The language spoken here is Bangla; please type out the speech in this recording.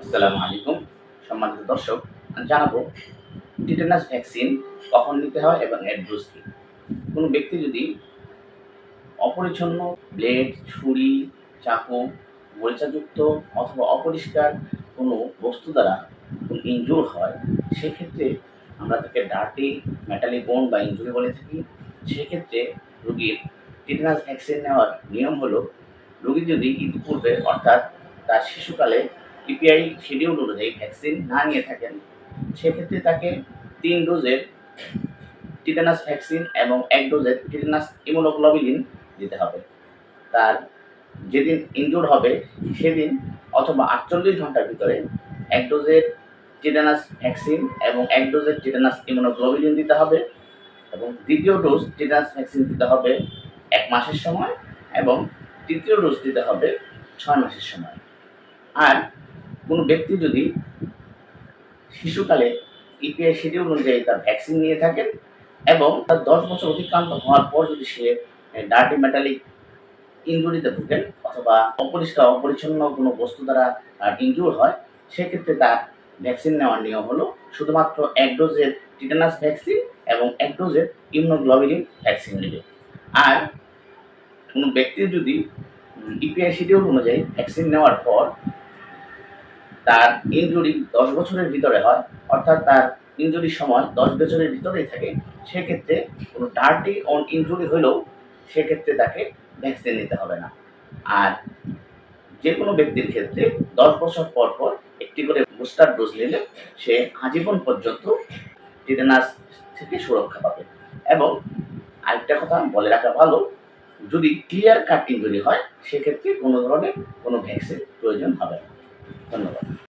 আসসালামু আলাইকুম। সম্মানিত দর্শক জানাব, টিটেনাস ভ্যাকসিন কখন নিতে হয় এবং এর ডোজ কী? কোনো ব্যক্তি যদি অপরিচ্ছন্ন ব্লেড, ছুরি, চাকু মরিচাযুক্ত অথবা অপরিষ্কার কোনো বস্তু দ্বারা কোনো ইনজুর হয়, সেক্ষেত্রে আমরা তাকে ডার্টি মেটালি বোন বা ইনজুরি বলে থাকি। সেক্ষেত্রে রোগীর টিটেনাস ভ্যাকসিন নেওয়ার নিয়ম হলো, রোগী যদি ইতিপূর্বে অর্থাৎ তার শিশুকালে ইপিআই শিডিউল অনুযায়ী ভ্যাকসিন না নিয়ে থাকেন, সেক্ষেত্রে তাকে তিন ডোজের টিটেনাস ভ্যাকসিন এবং এক ডোজের টিটেনাস ইমোনোগ্লোবিলিন দিতে হবে। তার যেদিন ইনজুর হবে, সেদিন অথবা আটচল্লিশ ঘণ্টার ভিতরে এক ডোজের টিটেনাস ভ্যাকসিন এবং এক ডোজের টিটেনাস ইমোনোগ্লোবিলিন দিতে হবে এবং দ্বিতীয় ডোজ টিটেনাস ভ্যাকসিন দিতে হবে এক মাসের সময় এবং তৃতীয় ডোজ দিতে হবে ছয় মাসের সময়। আর কোনো ব্যক্তি যদি শিশুকালে ইপিআই শিডিউল অনুযায়ী তার ভ্যাকসিন নিয়ে থাকেন এবং তার দশ বছর অতিক্রান্ত হওয়ার পর যদি সে ডার্টি মেটালিক ইঞ্জুরিতে ভুগেন অথবা অপরিষ্কার, অপরিচ্ছন্ন কোনো বস্তু দ্বারা ইনজুর হয়, সেক্ষেত্রে তার ভ্যাকসিন নেওয়ার নিয়ম হলো শুধুমাত্র এক ডোজের টিটানাস ভ্যাকসিন এবং এক ডোজের ইমনোগ্লোবিলিন ভ্যাকসিন নেবে। আর কোনো ব্যক্তির যদি ইপিআই শিডিউল অনুযায়ী ভ্যাকসিন নেওয়ার পর তার ইনজুরি দশ বছরের ভিতরে হয়, অর্থাৎ তার ইনজুরির সময় দশ বছরের ভিতরেই থাকে, সেক্ষেত্রে কোনো ডার্টি অন ইনজুরি হলেও সেক্ষেত্রে তাকে ভ্যাকসিন নিতে হবে না। আর যে কোনো ব্যক্তির ক্ষেত্রে দশ বছর পর পর একটি করে বুস্টার ডোজ নিলে সে আজীবন পর্যন্ত টিটেনাস থেকে সুরক্ষা পাবে। এবং আরেকটা কথা বলে রাখা ভালো, যদি ক্লিয়ার কাট ইনজুরি হয়, সেক্ষেত্রে কোনো ধরনের কোনো ভ্যাকসিন প্রয়োজন হবে না। ধন্যবাদ।